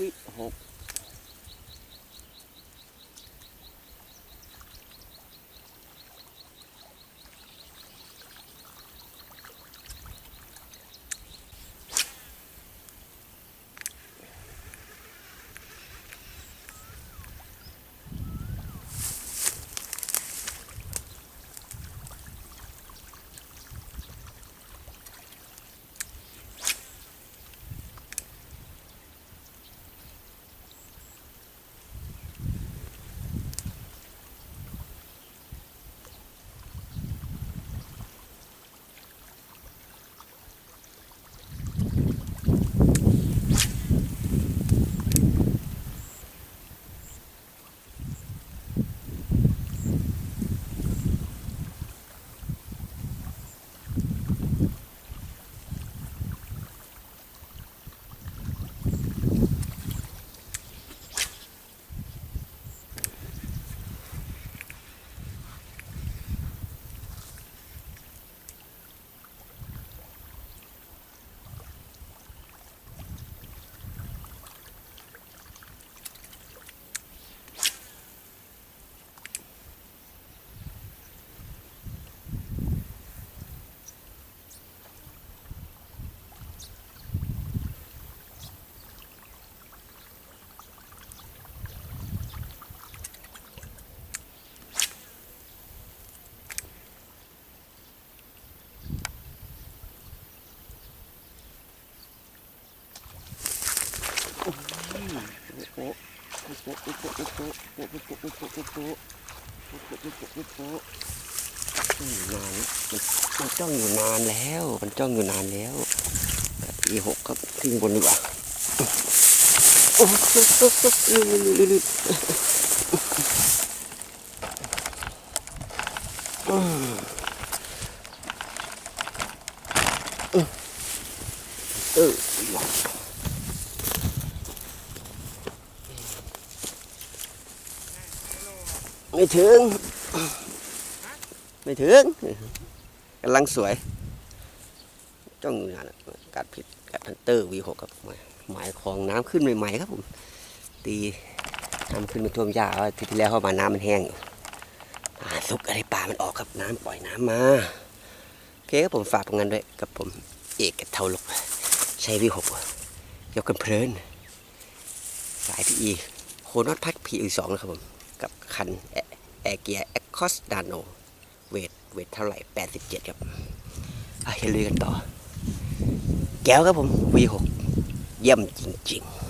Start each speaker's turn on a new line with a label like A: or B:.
A: วิหก โอ้โห โอ้โหโอ้โหโอ้โหโอ้โหโอ้โหโอ้โหโอ้โหโอ้โหโอ้โหโอ้โหโอ้โหโอ้โหโอ้โหนานมันจ้องอยู่นานแล้ว มันจ้องอยู่นานแล้วอีหกครับขึ้นบนดีกว่าโอ้โหลื่นลื่นลื่นลื่นอืมอืมเออ ไม่ถึง ไม่ถึงกำลังสวย จ้องอยู่นานกัดผิดกัดฮันเตอร์วีหกครับหมายของน้ำขึ้นใหม่ๆครับผม ตีน้ำขึ้นมาท่วมหญ้าวที่ที่แล้วเข้ามาน้ำมันแห้งอยู่อ่าลุกอะไรปลามันออกครับน้ำปล่อยน้ำมาโอเคครับผมฝากผลงานด้วยกับผมเอกกับเทาลกใช้วีหกยกกันเพลิน สายพีอีโคนอตพัดพีอีสองนะครับผม กับคันแอร์เกียร์แอคคอสดานโนเวทเวทเท่าไหร่ 87 ครับอะอย่าลืมกันต่อ แก้วครับผม V6 เยี่ยมจริง ๆ